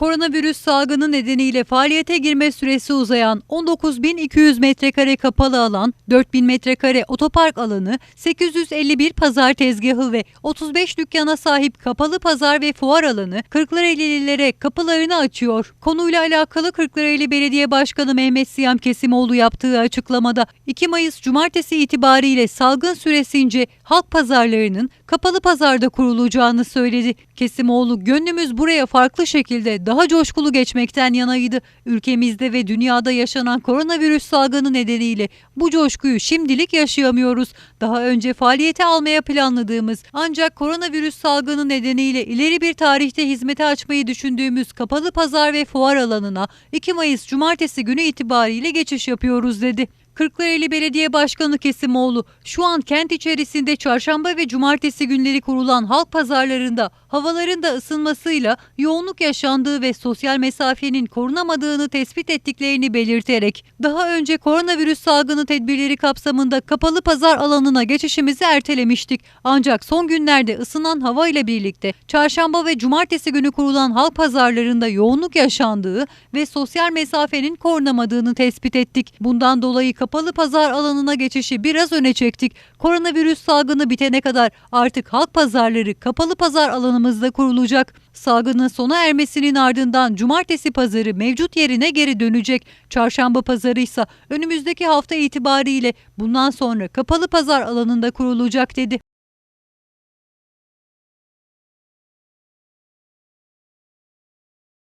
Koronavirüs salgını nedeniyle faaliyete girme süresi uzayan 19.200 metrekare kapalı alan, 4.000 metrekare otopark alanı, 851 pazar tezgahı ve 35 dükkana sahip kapalı pazar ve fuar alanı Kırklarelililere kapılarını açıyor. Konuyla alakalı Kırklareli Belediye Başkanı Mehmet Siyam Kesimoğlu yaptığı açıklamada 2 Mayıs Cumartesi itibariyle salgın süresince halk pazarlarının kapalı pazarda kurulacağını söyledi. Kesimoğlu gönlümüz buraya farklı şekilde daha coşkulu geçmekten yanaydı. Ülkemizde ve dünyada yaşanan koronavirüs salgını nedeniyle bu coşkuyu şimdilik yaşayamıyoruz. Daha önce faaliyete almaya planladığımız ancak koronavirüs salgını nedeniyle ileri bir tarihte hizmete açmayı düşündüğümüz kapalı pazar ve fuar alanına 2 Mayıs Cumartesi günü itibariyle geçiş yapıyoruz dedi. Kırklareli Belediye Başkanı Kesimoğlu şu an kent içerisinde çarşamba ve cumartesi günleri kurulan halk pazarlarında havaların da ısınmasıyla yoğunluk yaşandığı ve sosyal mesafenin korunamadığını tespit ettiklerini belirterek daha önce koronavirüs salgını tedbirleri kapsamında kapalı pazar alanına geçişimizi ertelemiştik. Ancak son günlerde ısınan hava ile birlikte çarşamba ve cumartesi günü kurulan halk pazarlarında yoğunluk yaşandığı ve sosyal mesafenin korunamadığını tespit ettik. Bundan dolayı kapalı pazar alanına geçişi biraz öne çektik. Koronavirüs salgını bitene kadar artık halk pazarları kapalı pazar alanımızda kurulacak. Salgının sona ermesinin ardından cumartesi pazarı mevcut yerine geri dönecek. Çarşamba pazarı ise önümüzdeki hafta itibariyle bundan sonra kapalı pazar alanında kurulacak dedi.